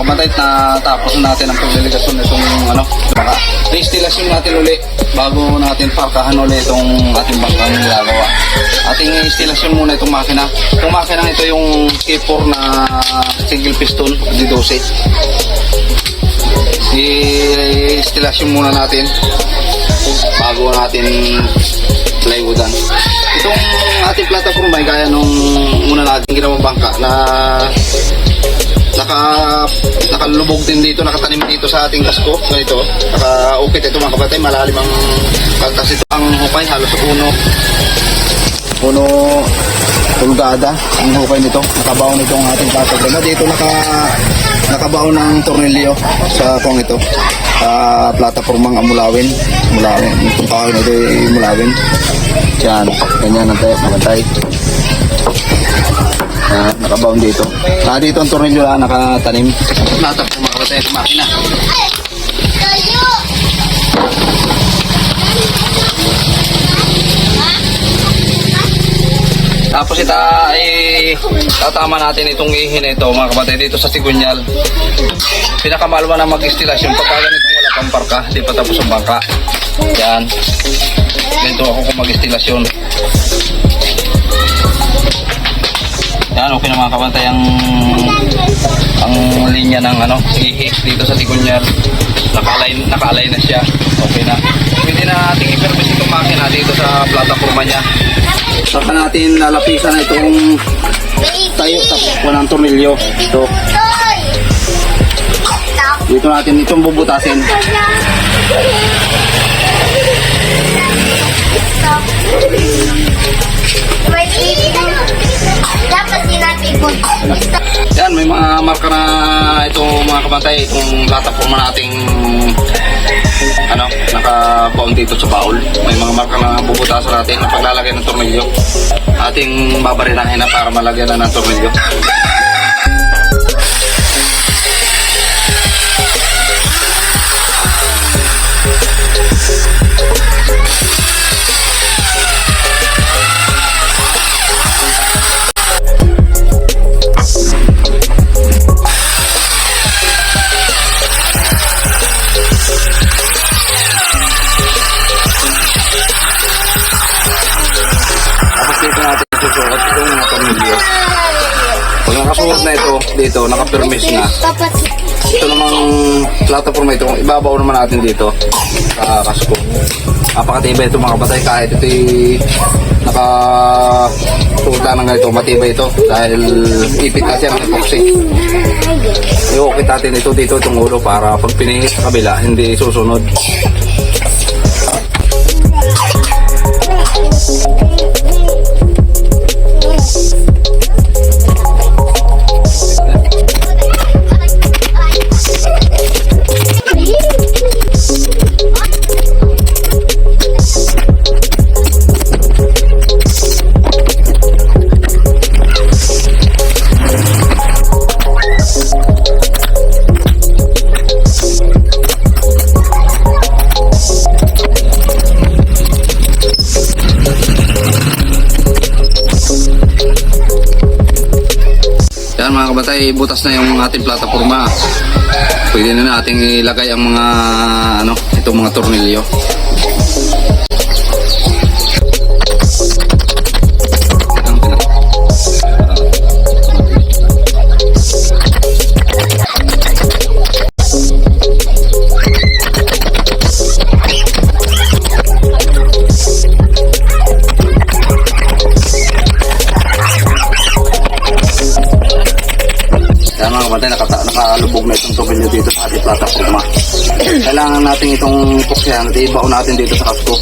Mga kabatay, na tapos na natin ang pagliligasyon nitong ano, baka reinstilasyon natin uli bago natin parkahan uli itong ating bangkang nilagawa. Ating instalasyon muna itong makina. Itong makina ito yung K4 na single piston D12. I-instalasyon muna natin bago natin playwoodan. Itong ating platform ay gaya nung muna natin ginawang bangka na naka nakalubog din dito, nakatanim dito sa ating kasko. Ganito, naka-ukit ito mga kabatay, malalim ang kaltas ito. Ang hukay halos uno puno pulgada ang hukay nito. Nakabaon itong ating platform. Na dito naka nakabaon ng tornilyo sa kong ito. Sa plataformang amulawin. Mulawin. Itong na ito ay mulawin. Yan. Ganyan ang tayo. Nakatay. Ah, nakabaon dito. Ah, dito ang tornilyo lang nakatanim. Plataform mga kabatay ng makina. Tapos ita ay tatama natin itong ihin ito mga kapatid dito sa Sigunyal. Pinakamalwa na mag-istilasyon pagka ganito wala pang parka, di pa tapos ang bangka. Yan. Ganito ako kung mag-istilasyon. Yan, okay na mga kapatid ang ang linya ng ano, ihi dito sa Sigunyal. Naka-align, naka-align na siya. Okay na. Pwede na natin i-service itong makina dito sa plataforma niya. Saka natin lalapisan na itong tayo tapos walang tornilyo. Ito. Dito natin itong bubutasin. Sinabi ko. Yan, may mga marka na ito mga kabantay, itong plataforma nating ano, naka-bound dito sa baul. May mga marka na bubutasan natin na paglalagay ng tornilyo. Ating babarinahin na para malagyan na ng tornilyo. Dito, naka-permis na. Ito namang plataforma ito, ibabaw naman natin dito sa kasko. Napakatibay ito mga kapatay kahit ito naka suota ng ganito, matibay ito dahil ipit na siya ng epoxy. Iukit natin ito dito itong ulo para pag pinihit sa kabila, hindi susunod. Kabatay, butas na yung ating plataforma. Pwede na nating ilagay ang mga ano, itong mga tornilyo. Kailangan natin itong puksyan at ibaon natin dito sa kasko.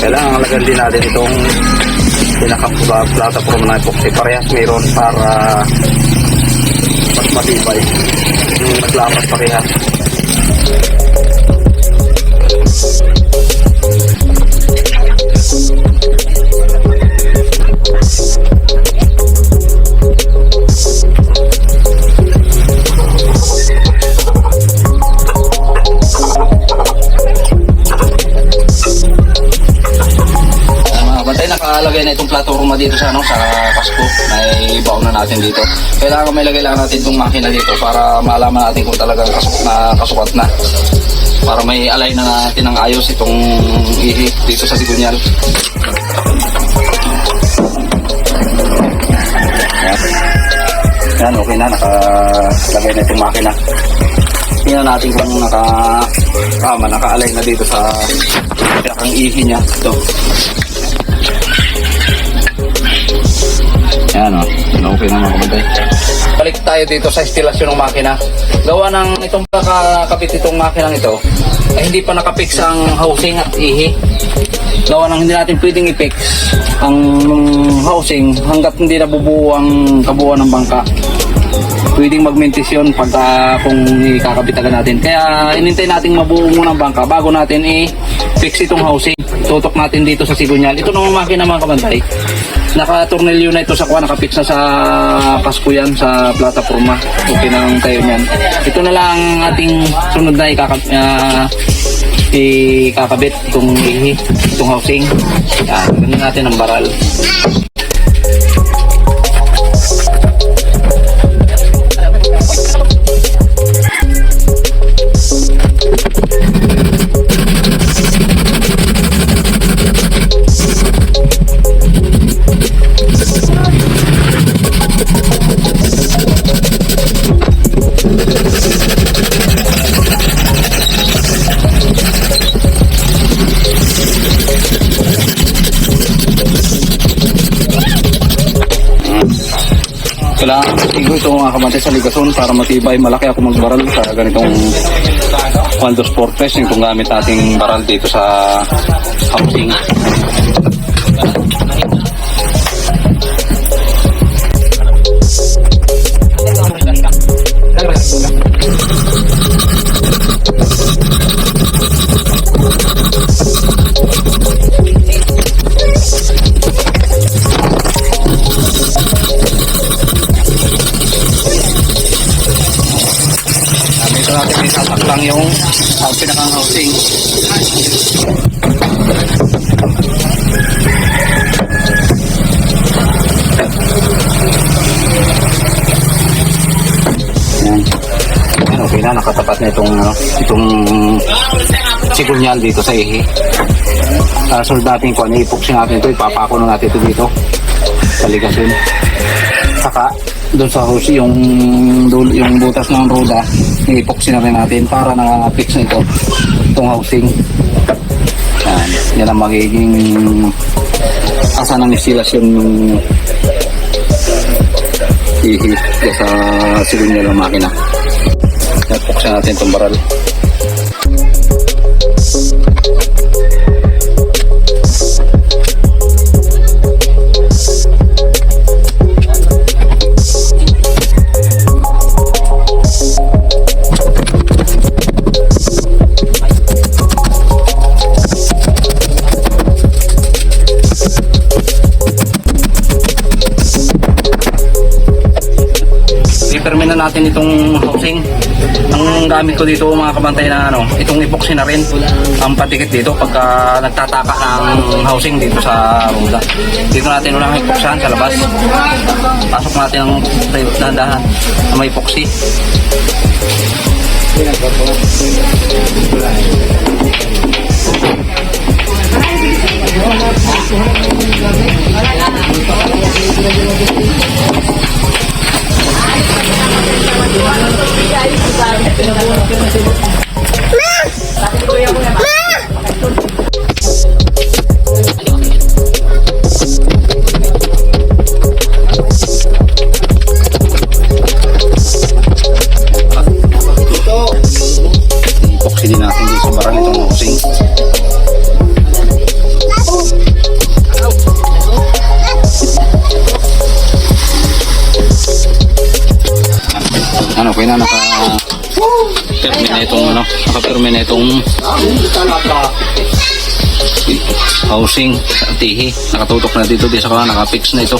Kailangan lagyan din natin itong pinaka-plataforma na epoxy. Parehas mayroon para mas matibay. Yung naglapas parehas. Platforma dito sa ano sa Pasko na ibaon na natin dito. Kailangan may lagay lang natin itong makina dito para malaman natin kung talagang kasuk na kasukat na. Para may align na natin ng ayos itong ihi dito sa Sigunyal. Yan, okay na. Nakalagay na itong makina. Tingnan natin kung naka tama, naka-align na dito sa pinakang ihi niya. Ito. Yan o. Okay na mga kamatay. Balik tayo dito sa estilasyon ng makina. Gawa ng itong kakapit itong makinang ito, ay hindi pa nakapix ang housing at ihi. Gawa ng hindi natin pwedeng i-fix ang housing hanggat hindi nabubuo ang kabuuan ng bangka pwedeng mag-mintis yun pagka kung ikakabit agad natin. Kaya inintay nating mabuo muna ang bangka bago natin i-fix itong housing. Tutok natin dito sa sigunyal. Ito naman makina mga kabantay. Naka-tornilyo na ito sa kuha, nakapix na sa Pasko yan, sa plataforma. Okay na ang tayo niyan. Ito na lang ang ating sunod na ikakab ah, ikakabit itong ihi, itong housing. Yan, ganun natin ang baral. Kailangan igo ito mga kamantay sa ligason para matibay. Malaki ako magbaral sa ganitong Waldo Sport Fest yung gamit nating baral dito sa housing. Lang yung uh, pinakang housing. Yan. Yan, okay na, nakatapat na itong, ano, itong sigunyal dito sa ihi. Uh, solve natin kung ano ipuksing natin ito, ipapako na natin ito dito sa ligasyon. Saka, doon sa hose, yung, yung butas ng roda, ipoxy na rin natin para na-fix na ito, itong housing. Yan, yan ang magiging asa ng instalasyon ng ihi dyan sa silinya ng makina. Ipoxy natin itong baral. I-permit na natin itong housing. Ang gamit ko dito mga kabantay na ano, itong epoxy na rin ang patikit dito pagka nagtataka ng housing dito sa roda. Dito natin ulang epoxyan sa labas. Pasok natin ang dahan na may epoxy. Epoxy na naka permit na itong ano, naka-permit na itong housing sa tihi. Nakatutok na dito, di sa naka-fix na ito.